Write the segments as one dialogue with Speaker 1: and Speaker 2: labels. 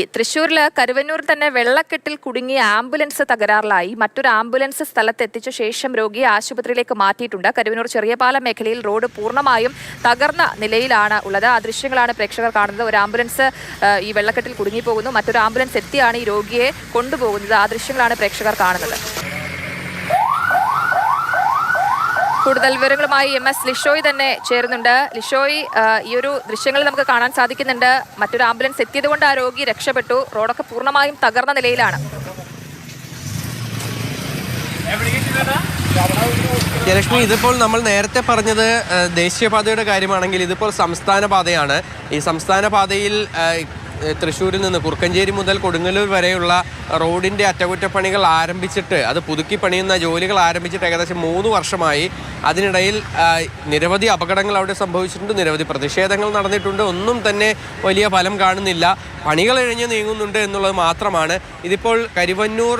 Speaker 1: ഈ തൃശ്ശൂരിൽ കരുവന്നൂർ തന്നെ വെള്ളക്കെട്ടിൽ കുടുങ്ങിയ ആംബുലൻസ് തകരാറിലായി. മറ്റൊരു ആംബുലൻസ് സ്ഥലത്തെത്തിച്ച ശേഷം രോഗിയെ ആശുപത്രിയിലേക്ക് മാറ്റിയിട്ടുണ്ട്. കരുവന്നൂർ ചെറിയപാലം മേഖലയിൽ റോഡ് പൂർണമായും തകർന്ന നിലയിലാണ് ഉള്ളത്. ആ ദൃശ്യങ്ങളാണ് പ്രേക്ഷകർ കാണുന്നത്. ഒരു ആംബുലൻസ് ഈ വെള്ളക്കെട്ടിൽ കുടുങ്ങിപ്പോകുന്നു. മറ്റൊരു ആംബുലൻസ് എത്തിയാണ് ഈ രോഗിയെ കൊണ്ടുപോകുന്നത്. ആ ദൃശ്യങ്ങളാണ് പ്രേക്ഷകർ കാണുന്നത്. കൂടുതൽ വിവരങ്ങളുമായി എം എസ് ലിഷോയ് തന്നെ ചേരുന്നുണ്ട്. ലിഷോയ് ഈ ഒരു ദൃശ്യങ്ങൾ നമുക്ക് കാണാൻ സാധിക്കുന്നുണ്ട്. മറ്റൊരു ആംബുലൻസ് എത്തിയത് കൊണ്ട് ആ രോഗി രക്ഷപ്പെട്ടു. റോഡൊക്കെ പൂർണമായും തകർന്ന നിലയിലാണ്.
Speaker 2: ജയലക്ഷ്മി ഇതിപ്പോൾ നമ്മൾ നേരത്തെ പറഞ്ഞത് ദേശീയപാതയുടെ കാര്യമാണെങ്കിൽ ഇതിപ്പോൾ സംസ്ഥാന പാതയാണ് ഈ സംസ്ഥാന പാതയിൽ തൃശ്ശൂരിൽ നിന്ന് കുറുക്കഞ്ചേരി മുതൽ കൊടുങ്ങല്ലൂർ വരെയുള്ള റോഡിന്റെ അറ്റകുറ്റപ്പണികൾ ആരംഭിച്ചിട്ട് അത് പുതുക്കി പണിയുന്ന ജോലികൾ ആരംഭിച്ചിട്ട് ഏകദേശം മൂന്ന് വർഷമായി. അതിനിടയിൽ നിരവധി അപകടങ്ങൾ അവിടെ സംഭവിച്ചിട്ടുണ്ട് നിരവധി പ്രതിഷേധങ്ങൾ നടന്നിട്ടുണ്ട്. ഒന്നും തന്നെ വലിയ ഫലം കാണുന്നില്ല. പണികൾ ഇഴഞ്ഞു നീങ്ങുന്നുണ്ട് എന്നുള്ളത് മാത്രമാണ്. ഇതിപ്പോൾ കരിവന്നൂർ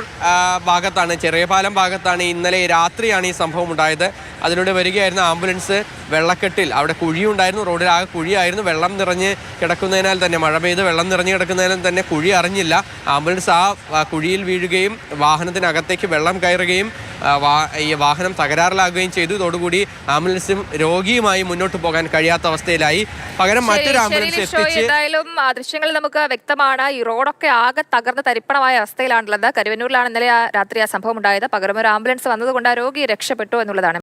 Speaker 2: ഭാഗത്താണ് ചെറിയ പാലം ഭാഗത്താണ് ഇന്നലെ രാത്രിയാണ് ഈ സംഭവം ഉണ്ടായത്. അതിലൂടെ വരികയായിരുന്ന ആംബുലൻസ് വെള്ളക്കെട്ടിൽ അവിടെ കുഴിയുണ്ടായിരുന്നു റോഡിൽ ആകെ കുഴിയായിരുന്നു വെള്ളം നിറഞ്ഞ് കിടക്കുന്നതിനാൽ തന്നെ മഴ പെയ്ത് വെള്ളം നിറഞ്ഞ് കിടക്കുന്നതിനാൽ തന്നെ കുഴി അറിഞ്ഞില്ല. ആംബുലൻസ് ആ കുഴിയിൽ വീഴുകയും വാഹനത്തിനകത്തേക്ക് വെള്ളം കയറുകയും ഈ വാഹനം തകരാറിലാകുകയും ചെയ്തു. ഇതോടുകൂടി ആംബുലൻസും രോഗിയുമായി മുന്നോട്ട് പോകാൻ കഴിയാത്ത അവസ്ഥയിലായി. പകരം മറ്റൊരു ആംബുലൻസ് എത്തിച്ചും
Speaker 1: ദൃശ്യങ്ങൾ നമുക്ക് വ്യക്തമാണ്. ഈ റോഡൊക്കെ ആകെ തകർന്ന് തരിപ്പണമായ അവസ്ഥയിലാണുള്ളത്. കരുവന്നൂരിലാണ് ഇന്നലെ ആ രാത്രി ആ സംഭവം ഉണ്ടായത്. പകരം ഒരു ആംബുലൻസ് വന്നതുകൊണ്ട് ആ രോഗി രക്ഷപ്പെട്ടു എന്നുള്ളതാണ്.